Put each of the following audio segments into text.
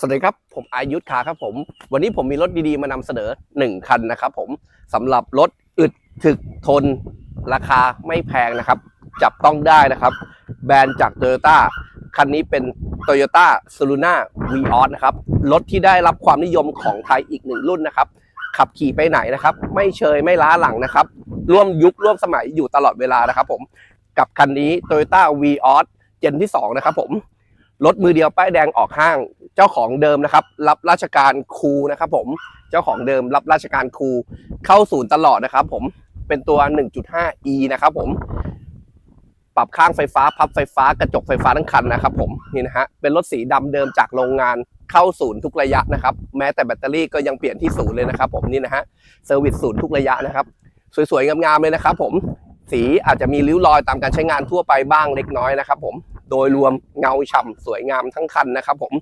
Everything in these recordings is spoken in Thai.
สวัสดีครับ ผมอายุทธคาครับผม วันนี้ผมมีรถดีๆ มานำเสนอ 1 คันนะครับผมสำหรับรถอึดถึกทน ราคาไม่แพงนะครับ จับต้องได้นะครับ แบรนด์จาก t o y ยต้าคันนี้เป็น Toyota s u l u n a v i o s นะครับ รถที่ได้รับความนิยมของไทยอีกหนึ่งรุ่นนะครับ ขับขี่ไปไหนนะครับ ไม่เชยไม่ล้าหลังนะครับ ร่วมยุคร่วมสมัยอยู่ตลอดเวลานะครับผมกับคันนี้ Toyota v i o s เจนที่2นะครับผมรถมือเดียวป้ายแดงออกห้าง เจ้าของเดิมนะครับ รับราชการครูนะครับผมเจ้าของเดิมรับราชการครูเข้าศูนย์ตลอดนะครับ ผมเป็นตัว 1.5e นะครับผมปรับข้างไฟฟ้าพับไฟฟ้ากระจกไฟฟ้าทั้งคันนะครับ ผมนี่นะฮะเป็นรถสีดำเดิมจากโรงงานเข้าศูนย์ทุกระยะนะครับ แม้แต่แบตเตอรี่ก็ยังเปลี่ยนที่ศูนย์เลยนะครับ ผมนี่นะฮะเซอร์วิสศูนย์ทุกระยะนะครับ สวยๆงามๆเลยนะครับ ผมสีอาจจะมีริ้วรอยตามการใช้งานทั่วไปบ้างเล็กน้อยนะครับ ผม โดยรวมเงาฉ่ำสวยงามทั้งคันนะครับ ผม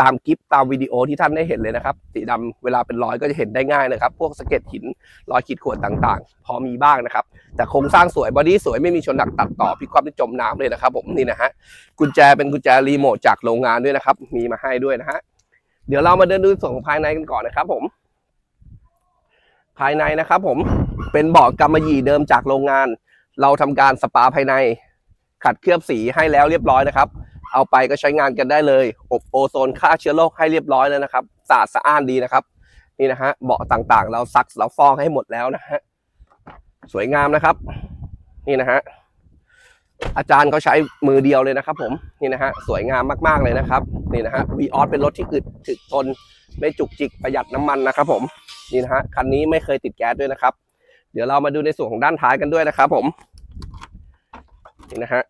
ตามคลิปตามวิดีโอที่ท่านได้เห็นเลยนะครับ สีดำเวลาเป็นรอยก็จะเห็นได้ง่ายนะครับ พวกสะเก็ดหินรอยขีดข่วนต่างๆ พอมีบ้างนะครับ แต่โครงสร้างสวยบอดี้สวยไม่มีชนหนักตัดต่อพิความที่จมน้ำเลยนะครับ ผมนี่นะฮะกุญแจเป็นกุญแจรีโมทจากโรงงานด้วยนะครับ มีมาให้ด้วยนะฮะเดี๋ยวเรามาเดินดูส่วนของภายในกันก่อนนะครับ ผม ภายในนะครับ ผมเป็นเบาะกำมะหยี่เดิมจากโรงงาน เราทำการสปาภายใน ขัดเคลือบสีให้แล้วเรียบร้อยนะครับ เอาไปก็ใช้งานกันได้เลย อบโอโซนฆ่าเชื้อโรคให้เรียบร้อยแล้วนะครับสะอาดสะอ้านดีนะครับ นี่นะฮะเบาะต่างๆ เราซักเราฟอกให้หมดแล้วนะฮะสวยงามนะครับ นี่นะฮะอาจารย์เขาใช้มือเดียวเลยนะครับ ผมนี่นะฮะสวยงามมากๆเลยนะครับนี่นะฮะวีออสเป็นรถที่อึดถึกทนไม่จุกจิกประหยัดน้ำมันนะครับ ผมนี่นะฮะคันนี้ไม่เคยติดแก๊สด้วยนะครับ เดี๋ยวเรามาดูในส่วนของด้านท้ายกันด้วยนะครับ ผม นี่นะฮะ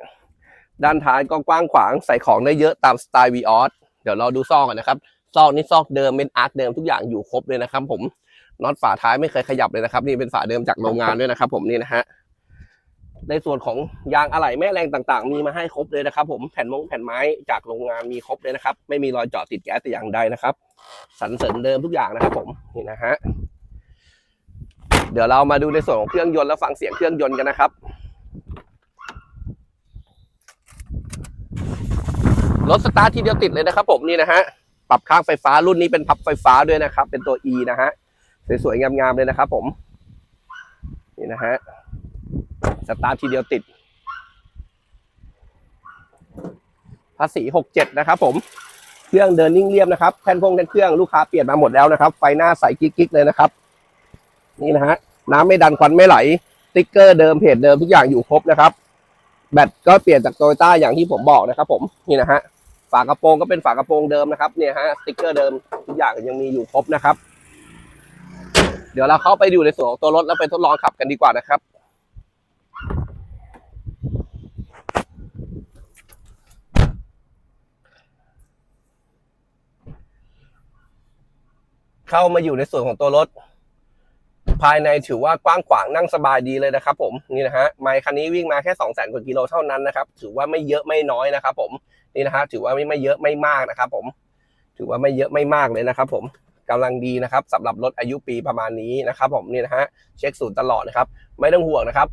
ด้านท้ายก็กว้างขวางใส่ของได้เยอะตามสไตล์วีออสเดี๋ยวเราดูซอกกันนะครับซอกนี่ซอกเดิมเป็นอาร์คเดิมทุกอย่างอยู่ครบเลยนะครับ ผมน็อตฝาท้ายไม่เคยขยับเลยนะครับ นี่เป็นฝาเดิมจากโรงงานด้วยนะครับ ผมนี่นะฮะในส่วนของยางอะไหล่แม่แรงต่างๆ มีมาให้ครบเลยนะครับ ผมแผ่นมงแผ่นไม้จากโรงงานมีครบเลยนะครับ ไม่มีรอยเจาะติดแก๊สแต่อย่างใดนะครับสันเสริญเดิมทุกอย่างนะครับ ผมนี่นะฮะเดี๋ยวเรามาดูในส่วนของเครื่องยนต์แล้วฟังเสียงเครื่องยนต์กันนะครับ รถสตาร์ททีเดียวติดเลยนะครับ ผมนี่นะฮะปรับข้างไฟฟ้ารุ่นนี้เป็นพับไฟฟ้าด้วยนะครับ เป็นตัว E นะฮะสวยๆงามๆเลยนะครับ ผม นี่นะฮะสตาร์ททีเดียวติดภาษีหกเจ็ดนะครับ ผมเครื่องเดินนิ่งเรียบนะครับแผ่นพงแผ่นเครื่องลูกค้าเปลี่ยนมาหมดแล้วนะครับ ไฟหน้าใสกิ๊กๆเลยนะครับ นี่นะฮะน้ำไม่ดันควันไม่ไหลติ๊กเกอร์เดิมเพจเดิมทุกอย่างอยู่ครบนะครับ แบตก็เปลี่ยนจากโตโยต้าอย่างที่ผมบอกนะครับ ผมนี่นะฮะ ฝากระโปรงก็เป็นฝากระโปรงเดิมนะครับเนี่ยฮะสติ๊กเกอร์เดิมทุกอย่างยังมีอยู่ครบนะครับ เดี๋ยวเราเข้าไปดูในส่วนของตัวรถแล้วไปทดลองขับกันดีกว่านะครับเข้ามาอยู่ในส่วนของตัวรถ ภายในถือว่ากว้างขวางนั่งสบายดีเลยนะครับผมนี่นะฮะไมค์คันนี้วิ่งมาแค่2 0 0 0 0 0กว่ากิโลเท่านั้นนะครับถือว่าไม่เยอะไม่น้อยนะครับผมนี่นะฮะถือว่าไม่ไม่เยอะไม่มากนะครับผมถือว่าไม่เยอะไม่มากเลยนะครับผมกำลังดีนะครับสำหรับรถอายุปีประมาณนี้นะครับผมนี่นะฮะเช็คศูนย์ตลอดนะครับไม่ต้องห่วงนะครับ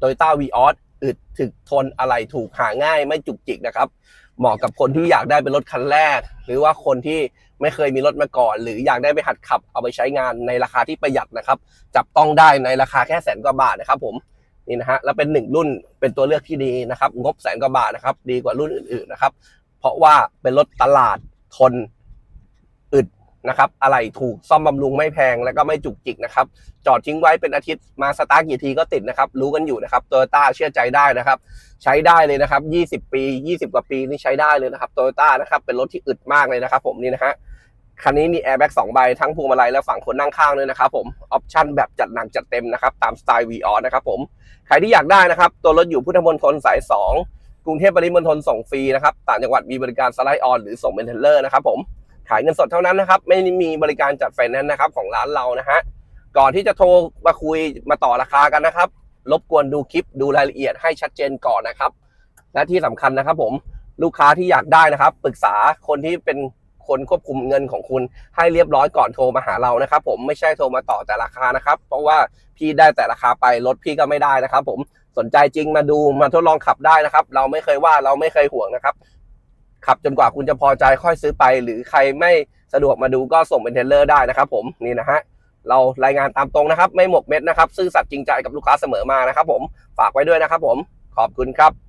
Toyota v ีออสอึดถึกทนอะไรถูกหาง่ายไม่จุกจิกนะครับ เหมาะกับคนที่อยากได้เป็นรถคันแรก หรือว่าคนที่ไม่เคยมีรถมาก่อน หรืออยากได้ไปหัดขับเอาไปใช้งานในราคาที่ประหยัดนะครับ จับต้องได้ในราคาแค่แสนกว่าบาทนะครับ ผมนี่นะฮะแล้วเป็นหนึ่งรุ่นเป็นตัวเลือกที่ดีนะครับ งบแสนกว่าบาทนะครับ ดีกว่ารุ่นอื่นๆนะครับ เพราะว่าเป็นรถตลาดทน นะครับอะไรถูกซ่อมบำรุงไม่แพงแล้วก็ไม่จุกจิกนะครับ จอดทิ้งไว้เป็นอาทิตย์มาสตาร์ทกี่ทีก็ติดนะครับ รู้กันอยู่นะครับโตโยต้าเชื่อใจได้นะครับ ใช้ได้เลยนะครับ 20 ปี 20 กว่าปีนี่ใช้ได้เลยนะครับโตโยต้านะครับเป็นรถที่อึดมากเลยนะครับ ผมนี่นะฮะคันนี้มีแอร์แบ็กสองใบทั้งพวงมาลัยและฝั่งคนนั่งข้างด้วยนะครับผมออปชั่นแบบจัดหนักจัดเต็มนะครับ ตามสไตล์ v ีออนะครับผมใครที่อยากได้นะครับ ตัวรถอยู่พุทธมณฑลสาย 2 กรุงเทพปริมณฑลส่งฟรีนะครับ ต่างจังหวัดมีบริการสไลด์ออนหรือส่งเป็นเทเลอร์นะครับผม ขายเงินสดเท่านั้นนะครับ ไม่มีบริการจัดไฟแนนซ์นะครับของร้านเรานะฮะก่อนที่จะโทรมาคุยมาต่อราคากันนะครับรบกวนดูคลิปดูรายละเอียดให้ชัดเจนก่อนนะครับ และที่สำคัญนะครับ ผมลูกค้าที่อยากได้นะครับ ปรึกษาคนที่เป็นคนควบคุมเงินของคุณให้เรียบร้อยก่อนโทรมาหาเรานะครับ ผมไม่ใช่โทรมาต่อแต่ราคานะครับ เพราะว่าพี่ได้แต่ราคาไปรถพี่ก็ไม่ได้นะครับ ผมสนใจจริงมาดูมาทดลองขับได้นะครับ เราไม่เคยว่าเราไม่เคยห่วงนะครับ ขับจนกว่าคุณจะพอใจค่อยซื้อไป หรือใครไม่สะดวกมาดูก็ส่งเป็นเทเลอร์ได้นะครับผมนี่นะฮะเรารายงานตามตรงนะครับ ไม่หมกเม็ดนะครับ ซื่อสัตย์จริงใจกับลูกค้าเสมอมานะครับผมฝากไว้ด้วยนะครับผมขอบคุณครับ